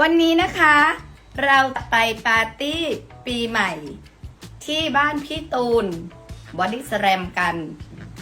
วันนี้นะคะ เราไปปาร์ตี้ปีใหม่ ที่บ้านพี่ตูนบอดี้สแ a มกัน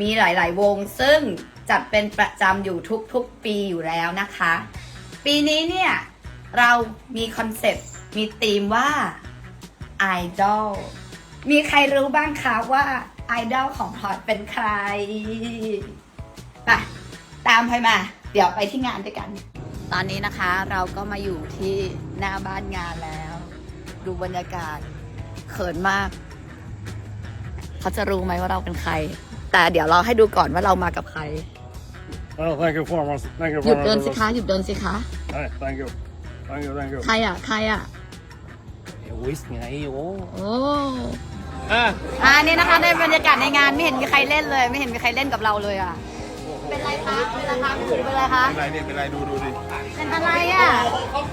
มีหลาย ๆ วงซึ่งจัดเป็นประจำอยู่ทุก ๆ ปีอยู่แล้วนะคะ ปีนี้เนี่ย เรามีคอนเซปต์ มีธีมว่า Idol มีใครรู้บ้างคะว่าไอดอลของพอร์ตเป็นใครไปตามพลอยมา เดี๋ยวไปที่งานด้วยกัน ตอนนี้นะคะเราก็มาอยู่ที่หน้าบ้านงานแล้ว ดูบรรยากาศเขินมาก เขาจะรู้ไหมว่าเราเป็นใคร แต่เดี๋ยวเราให้ดูก่อนว่าเรามากับใคร Oh, thank you for us. Thank you หยุด for เดินสิคะหยุดเดินสิคะ Hey, thank you. Thank you, thank you. ใครอะ ใครอะเอลวิสไงโอ้โอ้อะอ่านี่นะคะในบรรยากาศในงานไม่เห็นมีใครเล่นเลย ไม่เห็นมีใครเล่นกับเราเลยอะ เป็นไรคะ เป็นไรคะพี่ถุงเป็นไรคะ เป็นไรเนี่ยเป็นไรดูดูดิ เป็นอะไรอะ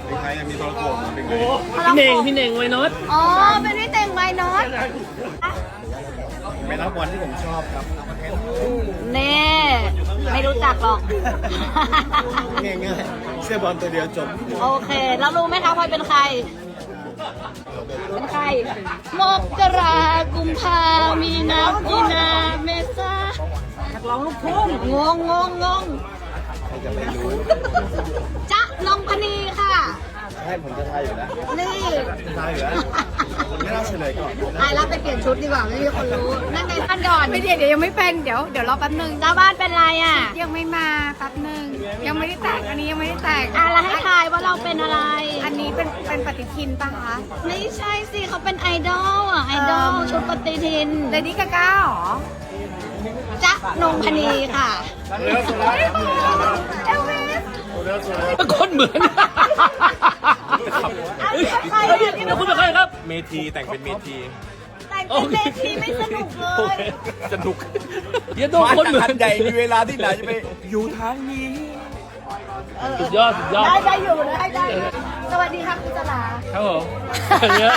เป็นใครอะมีโทรโขงเป็นไงพี่เน่งพี่เน่งไว้นอตอ๋อ เป็นพี่เต็งไว้นอตเป็นนักบอลที่ผมชอบครับเน่ไม่รู้จักหรอกง่ายๆเสื้อบอลตัวเดียวจบ โอเค แล้วรู้ไหมคะพลอยเป็นใคร เป็นใคร มกรากุมภามีนามีนาเมษานักร้องลูกทุ่งงงงงง งจ๊ะนงพนีค่ะให้ผมจะทายอยู่แล้วนี่ทายอยู่แล้วไม่น่าเฉลยก่อนตายแล้วไปเปลี่ยนชุดดีกว่าไม่มีคนรู้ นั่นไงท่านก่อนไม่เดี๋ยวเดี๋ยวยังไม่เป็นเดี๋ยวเดี๋ยวรอแป๊บหนึงเจ้าบ้านเป็นไรอะ ยังไม่มาแป๊บหนึงยังไม่ได้แตกอันนี้ยังไม่ได้แตกอะแล้วให้ทายว่าเราเป็นอะไร อันนี้เป็นเป็นปฏิทินปะคะไม่ใช่สิเขาเป็นไอดอลอะไอดอลชุดปฏิทินเลดี้กาก้าหรอ จ๊ะนงพนีค่ะเอลวิสคนเหมือนเอาเป็นใครอะที่แล้วคุณเป็นใครครับ เมทีแต่งเป็นเมทีแต่งเป็นเวทีไม่สนุกเลโอยเคสนุกเดี๋ยวโดนคนเหมือนใหญ่มีเวลาที่ไหนจะไปอยู่ทางนี้สุดยอดสุดยอดได้ได้อยู่ได้ได้อยู่สวัสดีค่ะคุณจลาครับผมเยอะ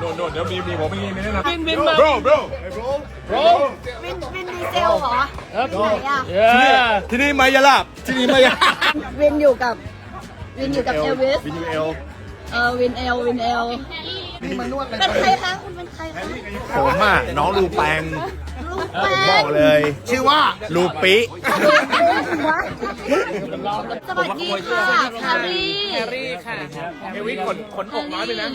โดนโดนเดี๋ยวมีมีผมมีมีแนะนำบินบินมา bro bro โรวินวินดี เซลเหรอครับไหนอะเย้ที่นี่มายาลาบที่นี่มายาวินอยู่กับวินอยู่กับเอลวิสวินยูเอลเออวินเอลวินเอลเป็นใครคะคุณเป็นใครคะผมอะน้องลูแปงลูกแป้บองกเลย ชื่อว่าลูปิสวัสดีค่ะแครีแฮร์รี่ค่ะเอวิสขนขนอกน้อยไปนะ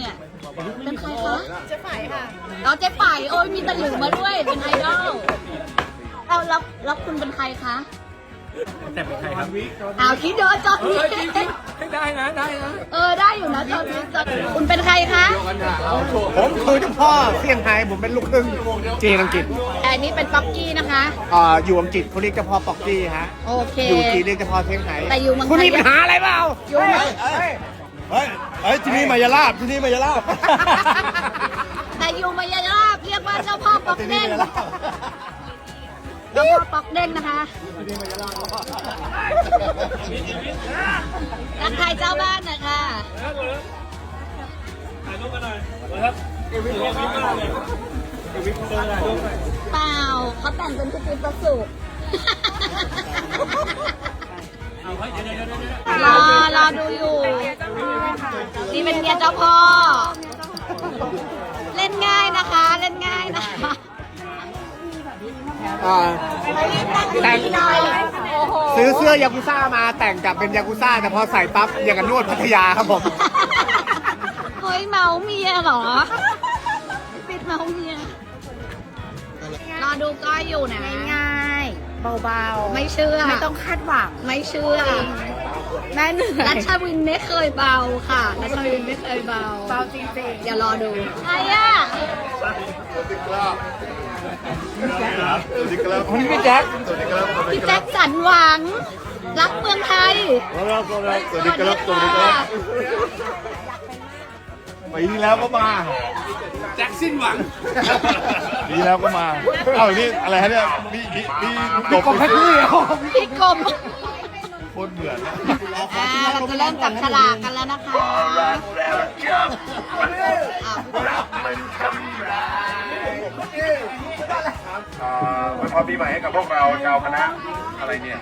เป็นใครคะเจ๊ฝ่ายค่ะเราเจ๊ฝ่ายโอ้ยมีตะหลิวมาด้วยเป็นไอดอล เอาแล้วแล้วคุณเป็นใครคะแต่เป็นใครครับอ้าวคิดเดินจอดเออจริงจริงให้ได้นะได้นะเออได้อยู่นะจอดจอดคุณเป็นใครคะผมคือเจ้าพ่อเซี่ยงไฮ้ผมเป็นลูกครึ่งจีนอังกฤษแต่อันนี้เป็นป๊อกกี้นะคะอ่าอยู่อังกฤษเขาเรียกเจ้าพ่อป๊อกกี้ฮะโอเคอยู่จีนเรียกเจ้าพ่อเซี่ยงไฮ้แต่อยู่เมืองไทยคุณมีปัญหาอะไรเปล่าอยู่เมืองเฮ้ยเฮ้ยที่นี่มายาลาบที่นี่มายาลาบแต่อยู่มายาลาบเรียกว่าเจ้าพ่อป๊อกที่นี่เด้งม พอปอกเด้งนะคะรักทายเจ้าบ้านหนะคะเปล่าเขาแต่งเป็นพี่ติ๊กประสุรอรอดูอยู่นี่เป็นเมียเจ้าพ่อ อ่าแต่งหน่อยโอ้โหซื้อเสื้อยากุซ่ามาแต่งกับเป็นยากุซ่าแต่พอใส่ปั๊บอย่างกับนวดพัทยาครับผมเฮ้ยเมาเมียเหรอปิดเมาเมียรอดูก้อยอยู่นะง่ายๆเบาๆ ไม่เชื่อ ไม่ต้องคาดหวัง ไม่เชื่อ แม่เหนื่อรัยชวินไม่เคยเบาค่ะรัชวินไม่เคยเบา เบาจริงอย่ารอดูใครอะสวัสดีครับสวัสดีครับคุณพี่แจ็คสวัสดีครับสวัสดีพี่ครัแจ็บคสันหวัง รักเมืองไทยสวัสดีครับสวัสดีครับปีที่แล้วก็มาแจ็คสิ้นหวังปีที่แล้วก็มา เอ้านี่อะไรฮะเนี่ยพี่พี่พี่กบกบแพ็คนี่เหรอพี่กรมโค ตรเหมือนอ่าเราจะเริ่มจับฉลากกันแล้วนะคะอะอ่าวันพอปีใหม่ให้กับพวกเราชาวคณะอะไรเนี่ย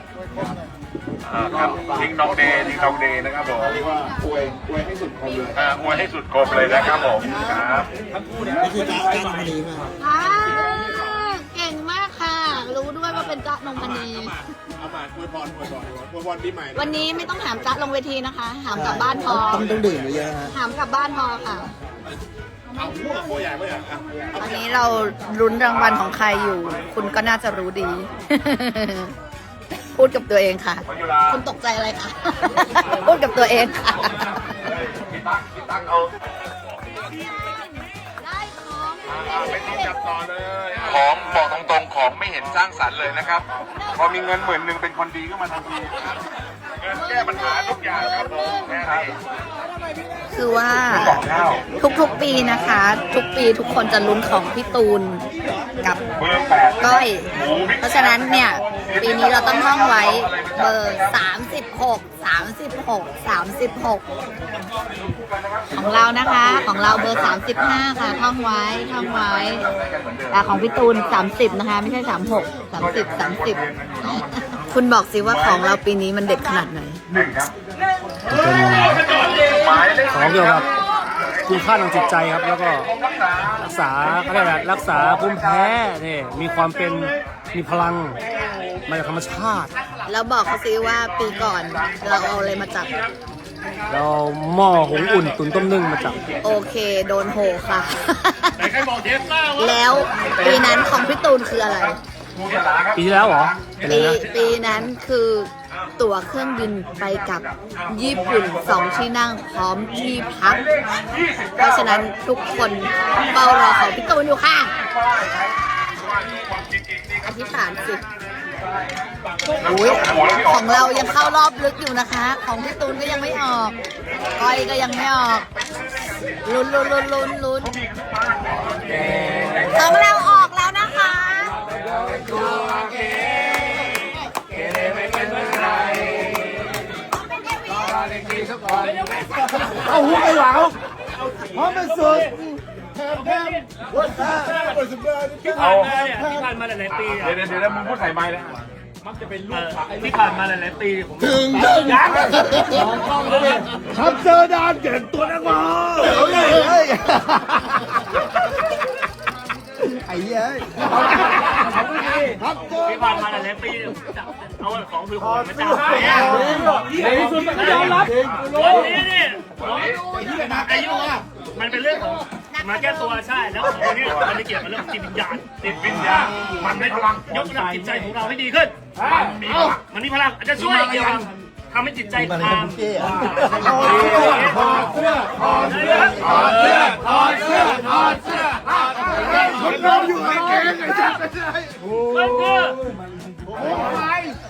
อ่าครับทิ้งน้องเดย์ทิ้งน้องเดย์นะครับผมอวยอวยให้สุดคมเลยอ่าอวยให้สุดคมเลยนะครับผมครับอ่าเก่งมากค่ะ รู้ด้วย ว่าเป็นจ๊ะนงมณีเอามาอวยพรอวยพรอวยพรปีใหม่วันนี้ไม่ต้องหามจ๊ะลงเวทีนะคะหามกลับบ้านพอต้องต้องดื่มเยอะฮะหามกลับบ้านพอค่ะ เอาพวกตัวใหญ่ไหมอะตอนนี้เราลุ้นรางวัลของใครอยู่ คุณก็น่าจะรู้ดี พูดกับตัวเองค่ะคุณตกใจอะไรคะพูดกับตัวเองค่ะพี่ตั๊กพี่ตั๊กเอาได้ของเป็นที่จับต่อเลย ของบอกตรงๆของไม่เห็นสร้างสรรค์เลยนะครับ พอมีเงินหมื่นหนึ่งเป็นคนดีก็มาทันทีครับเงินแก้ปัญหาทุกอย่างครับผมแค่นี้คือว่าบอกแล้วทุกๆปีนะคะ ทุกปีทุกคนจะลุ้นของพี่ตูน กับเบอร์แปดก้อย เพราะฉะนั้นเนี่ย ปีนี้เราต้องท่องไว้เบอร์36 36 36 ของเรานะคะ ของเราเบอร์ 35 ค่ะ ท่องไว้ท่องไว้ แต่ของพี่ตูน 30 นะคะ ไม่ใช่ 36 30 30 คุณบอกสิว่าของเราปีนี้มันเด็ดขนาดไหนหนึ่งครับเป็นหมายเลขของเกี่ยวกับ คุณค่าทางจิตใจครับ แล้วก็รักษาเขาเรียกอะไรรักษาภูมิแพ้นี่มีความเป็นมีพลังมาจากธรรมชาติ แล้วบอกเขาซิว่าปีก่อนเราเอาอะไรมาจับ เราหม้อหุงอุ่นตุ๋นต้มนึ่งมาจับ โอเค โดนโหค่ะ แล้วปีนั้นของพี่ตูนคืออะไร ปีที่แล้วเหรอเป็นอะไรปีนะปีนั้นคือ ตั๋วเครื่องบินไปกับญี่ปุ่นสองที่นั่งพร้อมที่พัก เพราะฉะนั้นทุกคนเฝ้ารอของพี่ตูนอยู่ค่ะอธิษฐานสิอุ๊ยของเรายังเข้ารอบลึกอยู่นะคะ ของพี่ตูนก็ยังไม่ออกก้อยก็ยังไม่ออกลุ้นลุ้นลุ้นลุ้นลุ้นของเราออก หูไปหลังพร้อมเป็นสุดเอาที่ผ่านมาหลายๆปีเดี๋ยวเดี๋ยวเดี๋ยวมึงพูดใส่ไม้เลยที่ผ่านมาหลายๆปีผมถึงถึงทำเจอดานเก่งตัวนักบอลเฮ้ยไอ้เหี้ยทำเจอที่ผ่านมาหลายๆปีจับเอาของคือผมมาจับในที่สุดมันก็ยอมรับวันนี้นี่ อายุมันเป็นเรื่องของมาแก้ตัวใช่แล้วของนี้มันไม่เกี่ยวกับเรื่องจิตวิญญาณติดวิญญาณมันไม่พลังยกระดับจิตใจของเราให้ดีขึ้นมันมีพลังมันมีพลังอาจจะช่วยเกี่ยวกับทำให้จิตใจตามถอดเสื้อถอดเสื้อถอดเสื้อถอดเสื้อถอดเสื้อถอดเสื้อคนเราอยู่ในเกงไอ้ชัดไม่ใช่มันคือ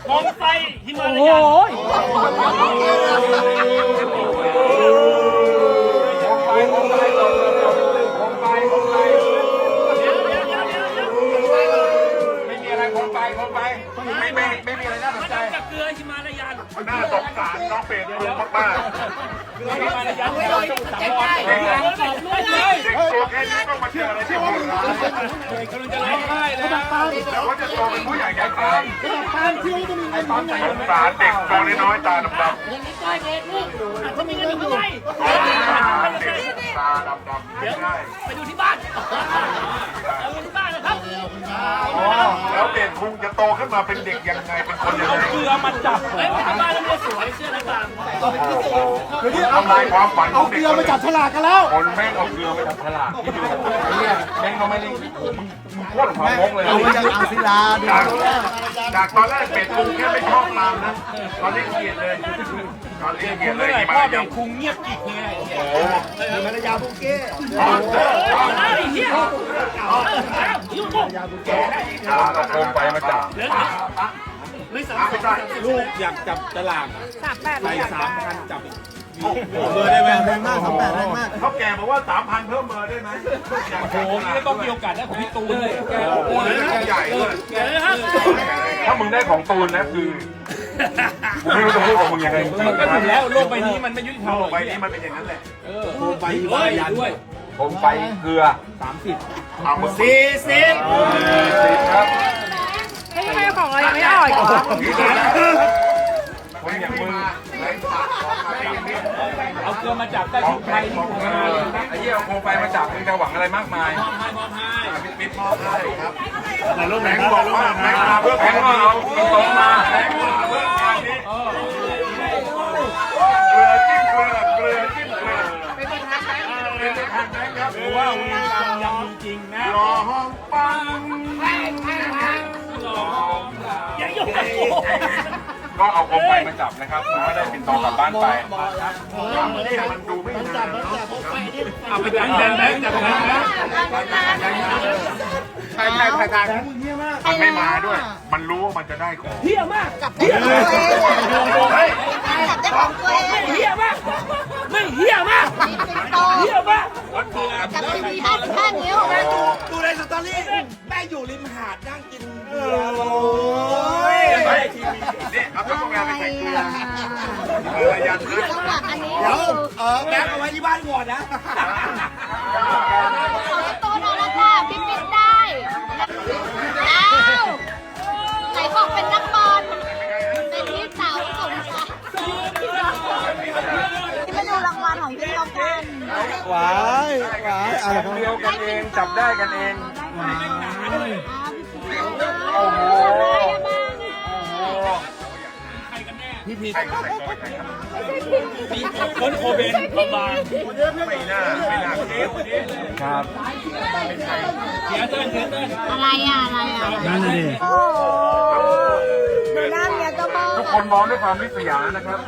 ของไฟฮิมาลายัน น้องเป็ดลุงมากเกลือฮิมาลายันไม่โดนจับได้เลยๆเด็กตัวแค่นี้ต้องมาเจออะไรที่มันร้ายกำลังจะร้องไห้เลยนะแต่ว่าจะโตเป็นผู้ใหญ่ใหญ่ตามไอ้ตอนสงสารเด็กตัวน้อยๆตาดำๆเขามีเงินอยู่ข้างในเด็กตาดำๆเดี๋ยวใช่ไปดูที่บ้าน แล้วเด็กคุงจะโตขึ้นมาเป็นเด็กยังไงเป็นคนยังไงเกลือมันจับเฮ้ยที่บ้านแล้วม่สวยเสื้อหน้าต่างทำลายความฝันขเอาองเกเด็กลือมาจับฉลากกันแล้วคนแม่งเอาเกลือไปจับฉลากที่ดูไอ้เนี่ยแม่งก็ไม่ได้มึงมึงโคตรความงกเลย เอามาจากอ่างศิลาดูจากจากตอนแรกเป็ดคุงแค่ไม่ชอบรามนะตอนนี้เกลียดเลย ตอนนี้เกลียดเลยที่มาอย่างคุงเงียบอีกไงโอ้โหภรรยาบุเก้ตอนเจอตอนไอ้เหี้ยยุ่งตาเราโกงไปมาจับเหลือไม่สามไม่ใช่ลูกอยากจับตลาดสามแปดไปสามพันจับเบอร์ได้ไหมแรงมากสามแปดแรงมากเขาแก่บอกว่าสามพันเพิ่มเบอร์ได้ไหมโอ้โหโอ้นี่ก็ต้องมีโอกาสได้ของพี่ตูนเลยโอ้โหใหญ่เลยเดี๋ยวนะครับถ้ามึงได้ของตูนนะคือ ผมไม่รู้จะพูดกับมึงยังไงมันก็ถึงแล้วโลกใบนี้มันไม่ยุติธรรมโลกใบนี้มันเป็นอย่างนั้นแหละโลกใบวายันด้วยผมไปเกลือสามสิบเอามึงสี่สิบสิบครับเฮ้ยทำไมของเรายังไม่ออกอีกวะผคนอย่างมึงเอาเกลือมาจับได้ชุดไทยนี่เออไอ้เหี้ยเอาโคมไฟมาจับมึงจะหวังอะไรมากมายปิดปิดมอบให้ครับแต่รูปแบไหนงค์บอกว่าแบงค์มาเพื่อแบงค์ก็เอาตรงมาแบงค์างแบงค์ครับหรือว่าวีรกรรมยังมีจริงนะรอห้องปังยังอยู่ก็ ก็เอาโคมไฟมาจับนะครับไม่ได้ปินโตกลับบ้านไปนี่มันดูไม่นานเอาไปจับแบงค์แบงค์จับแบงค์นะใช่ใช่ใช่ใช่มันไม่มาด้วย มันรู้ว่ามันจะได้ของเฮี้ยมากจับได้ของตัวเองจับได้ของตัวเองเฮี้ยมากไม่เฮี้ยมากมีปินโตเฮี้ยมากจับได้มีห้าสิบห้านิ้วดูในสตอรี่แม่อยู่ริมหาดนั่งกินเบียร์โอ้ย นี่เอาเครื่องทำงานไปใส่เกลือ เลือยันนะจังหวะอันนี้เดี๋ยวเออแบงค์เอาไว้ที่บ้านก่อนนะ ของพี่ตูนเอาละค่ะพี่ปิ๊กได้อ้าวไหนบอกเป็นนักบอลเป็นพี่สาวสมชายที่มาดูรางวัลของพี่โลกันหวายหวายอะไรครับเดียวกันเองจับได้กันเองโพี่พีใครก็ใส่ตัวไปใครครับคนโคเบนบางไม่น่าไม่น่าเทปครับเสียเต้นเสียเต้นอะไรอะอะไรอะนั่นเลยโอ้ดูหน้าเมียก็บ้าทุกคนมองด้วยความริษยานะครับ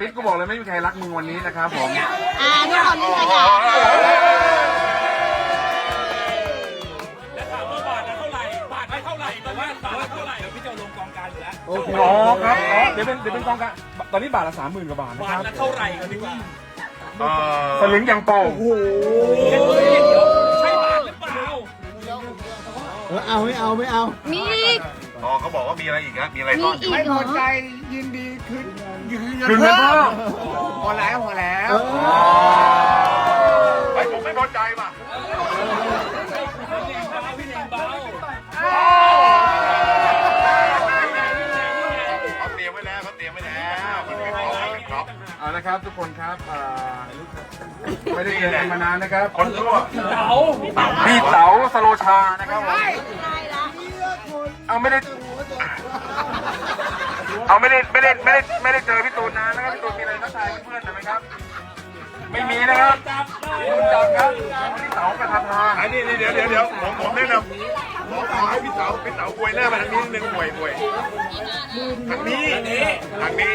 ติ๊กก็บอกเลยไม่มีใครรักมึงวันนี้นะครับผมอ่าทุกคนนี่เลยค่ เคอ๋อครับอ๋อเดี๋ยวเป็นเดี๋ยวเป็นกองการตอนนี้บาทละสามหมื่นกว่าบาทนะบาคทรับละเท่าไหร่กันดีกว่าสลึงยังโป่งเดี๋ยวใช่บาทหรือเปล่าเออเอาไม่เอาไม่เอา มีอีกอ๋อเขาบอกว่ามีอะไรอีกนะมีอะไรมีซ่อนอีกเหรอยินดีคืนยืนคืนเงินเพิ่มพอแล้วพอแล้ว มานานนะครับคนชั่วเต๋าพี่เต๋าสโลชานะครับผมเอาไม่ได้ เอาไม่ได้ไม่ได้ไม่ได้ไม่ได้เจอพี่ตูนนานนะครับพี่ตูนมีอะไรทักทายเพื่อนๆหน่อยไหมครับ ไม่มีนะครับพี่ตูนจับครับพี่เต๋ากระทำทาอันนี้เดี๋ยวเดี๋ยวเดี๋ยวผมผมแนะนำผม ขอให้พี่เต๋าพี่เต๋าอวยหน้ามาทางนี้นิดนึงอวยอวยทางนี้ทางนี้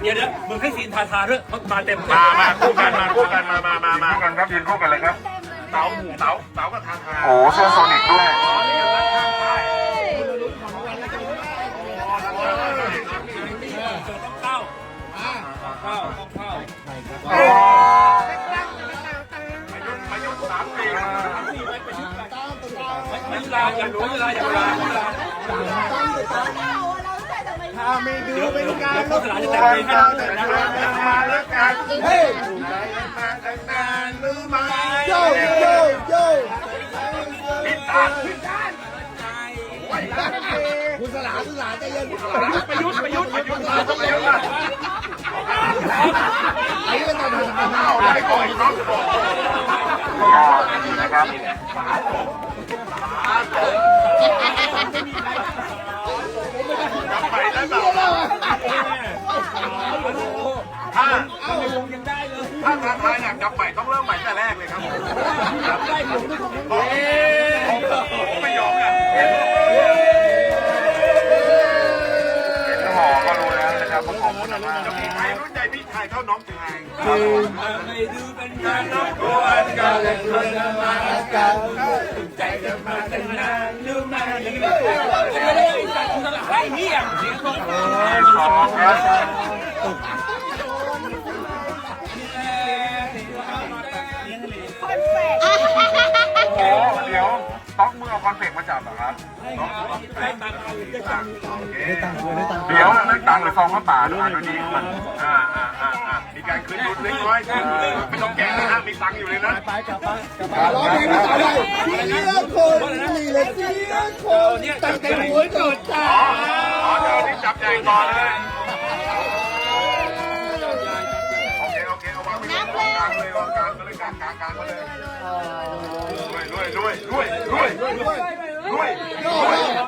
เดี๋ยวเดี๋ยวมึงให้ซีนทาทาด้วยเขามาเต็มมามาคู่กันมาคู่กันมามามามากันครับยืนคู่กันเลยครับเต๋าเต๋าเต๋ากับทาทาโอ้เสื้อโซนิกด้วย อย่ารู้เวลาอย่างเวลาถ้าไม่ดูเป็นการเดี๋ยวโฆษณาจะแต่งเพลงาด้วยจะนะมาแล้วกันเฮ้ยมาตั้งนานรู้ไหมโยโยโยพิตาพิตาคุณสลาคุณสลาใจเย็นประยุทธ์ประยุทธ์ประยุทธ์ต้องประยุทธ์ไอ้เป็นตอนทำเอาได้ก่อนน้องก่อนนะครับ ถ้าทางไทยอยากจับใหม่ต้องเริ่มใหม่แต่แรกเลยครับผมผมไม่ยอมนะเห็นหอก็รู้แล้วนะครับผมขอบคุณมากจะมีใครรู้ใจพี่ชายเท่าน้องชายไม่ดูเป็นการรบกวนกันเลยคนมากันใจจะมาตั้งนานรู้ไหมไม่ได้จัดสลักให้เหี้ยเสียงตรงสองครับ เดี๋ยวต้องมืออคอนเฟกมาจับเหรอครับได้ตังค์ได้ตังค์เดี๋ยวเรื่องตังค์หรือซองข้าวป่าดูอ่านดูดีมันอ่ามีการขึ้นรุนเล็กน้อยไม่ต้องแกงนะฮะมีตังค์อยู่เลยนะไปกลับไปกลับไปร้องเพลงภาษาไยเสียคนนี่เลยเสียคนตั้งแต่หัวจนตาอ๋อเดี๋ยวนี้จับใหญ่ก่อนเลยโอเคโอเคเอาวางไกลางกลางเลยวางกลางเลยกลางกลางกลางเลย รวยรวยรวยรวย